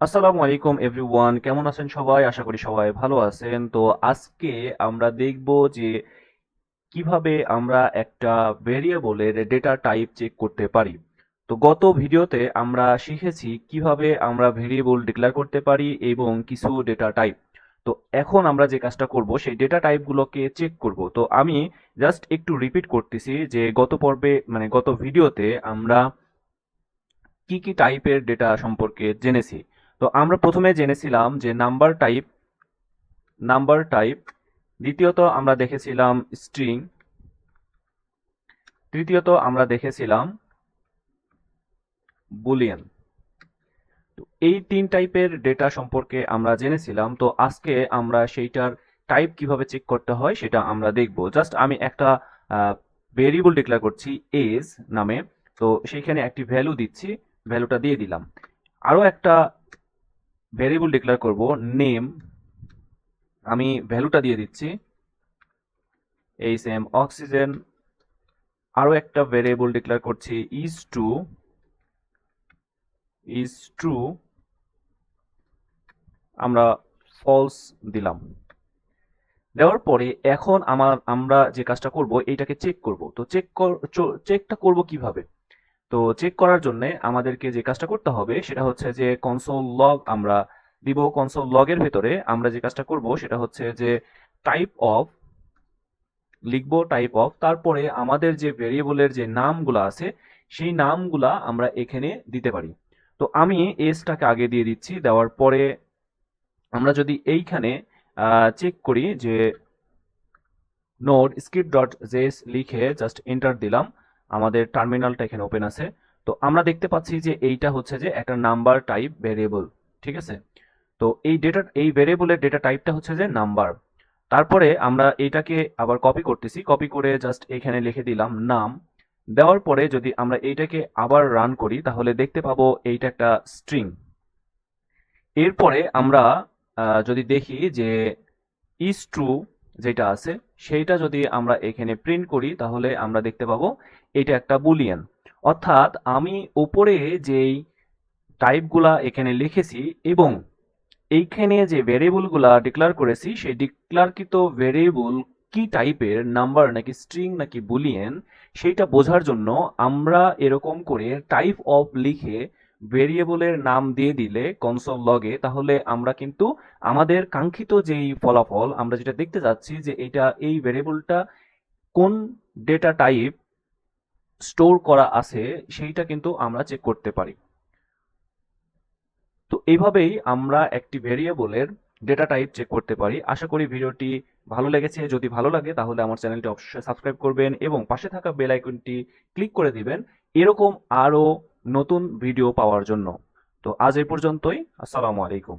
আসসালামু আলাইকুম এভরিওয়ান কেমন আছেন সবাই? আশা করি সবাই ভালো আছেন। তো আজকে আমরা দেখব যে কীভাবে আমরা একটা ভেরিয়েবলের ডেটা টাইপ চেক করতে পারি। তো গত ভিডিওতে আমরা শিখেছি কীভাবে আমরা ভেরিয়েবল ডিক্লেয়ার করতে পারি এবং কিছু ডেটা টাইপ তো এখন আমরা যে কাজটা করব, সেই ডেটা টাইপগুলোকে চেক করব। তো আমি জাস্ট একটু রিপিট করতেছি যে গত পর্বে মানে গত ভিডিওতে আমরা কি কি টাইপের ডেটা সম্পর্কে জেনেছি। তো আমরা প্রথমে জেনেছিলাম যে নাম্বার টাইপ নাম্বার টাইপ দ্বিতীয়ত আমরা দেখেছিলাম স্ট্রিং তৃতীয়ত আমরা দেখেছিলাম বুলিয়ান তো এই তিন টাইপের ডেটা সম্পর্কে আমরা জেনেছিলাম, তো আজকে আমরা সেইটার টাইপ কীভাবে চেক করতে হয় সেটা আমরা দেখব। জাস্ট আমি একটা ভেরিয়েবল ডিক্লেয়ার করছি এজ নামে, তো সেইখানে একটি ভ্যালু দিচ্ছি ভ্যালুটা দিয়ে দিলাম। আরও একটা ভেরিয়েবল ডিক্লেয়ার করব নেম আমি ভ্যালুটা দিয়ে দিচ্ছি, এই সেম অক্সিজেন আরও একটা ভেরিয়েবল ডিক্লেয়ার করছি ইজ টু ইজ ট্রু আমরা ফলস দিলাম। দেওয়ার পরে এখন আমার, আমরা যে কাজটা করব, এইটাকে চেক করব। তো চেক চেকটা করব কীভাবে? তো চেক করার জন্য আমাদেরকে যে কাজটা করতে হবে সেটা হচ্ছে যে কনসোল লগ আমরা দিব কনসোল লগের ভেতরে আমরা যে কাজটা করব সেটা হচ্ছে যে টাইপ অফ লিখব টাইপ অফ তারপরে আমাদের যে ভেরিয়েবলের যে নামগুলো আছে সেই নামগুলা আমরা এখানে দিতে পারি। তো আমি এসটাকে আগে দিয়ে দিচ্ছি, দেওয়ার পরে আমরা যদি এইখানে চেক করি যে নোড স্ক্রিপ্ট ডট জেস লিখে জাস্ট এন্টার দিলাম। আমাদের টার্মিনালটা এখানে ওপেন আছে। তো আমরা দেখতে পাচ্ছি যে এইটা হচ্ছে যে একটা নাম্বার টাইপ ভেরিয়েবল ঠিক আছে? তো এই ডেটা এই ভেরিয়েবলের ডেটা টাইপটা হচ্ছে যে নাম্বার তারপরে আমরা এইটাকে আবার কপি করতেছি। কপি করে জাস্ট এখানে লিখে দিলাম নাম। দেওয়ার পরে যদি আমরা এইটাকে আবার রান করি, তাহলে দেখতে পাবো এইটা একটা স্ট্রিং এরপরে আমরা যদি দেখি যে ইজ ট্রু যেটা আছে, সেইটা যদি আমরা এখানে প্রিন্ট করি, তাহলে আমরা দেখতে পাবো এটা একটা বুলিয়ান অর্থাৎ আমি উপরে যেই টাইপগুলা এখানে লিখেছি এবং এইখানে যে ভেরিয়েবলগুলা ডিক্লার করেছি, সেই ডিক্লারকৃত ভেরিয়েবল কি টাইপের নাম্বার নাকি স্ট্রিং নাকি বুলিয়েন সেইটা বোঝার জন্য আমরা এরকম করে টাইপ অফ লিখে ভেরিয়েবলের নাম দিয়ে দিলে কনসোল লগে তাহলে আমরা কিন্তু আমাদের কাঙ্ক্ষিত যেই ফলাফল, আমরা যেটা দেখতে যাচ্ছি যে এটা এই ভেরিয়েবলটা কোন ডেটা টাইপ স্টোর করা আছে, সেইটা কিন্তু আমরা চেক করতে পারি। তো এইভাবেই আমরা একটি ভেরিয়েবলের ডেটা টাইপ চেক করতে পারি। আশা করি ভিডিওটি ভালো লেগেছে। যদি ভালো লাগে, তাহলে আমার চ্যানেলটি অবশ্যই সাবস্ক্রাইব করবেন এবং পাশে থাকা বেল আইকনটি ক্লিক করে দিবেন। এরকম আরও নতুন ভিডিও পাওয়ার জন্য। তো আজ এই পর্যন্তই। আসসালামু আলাইকুম।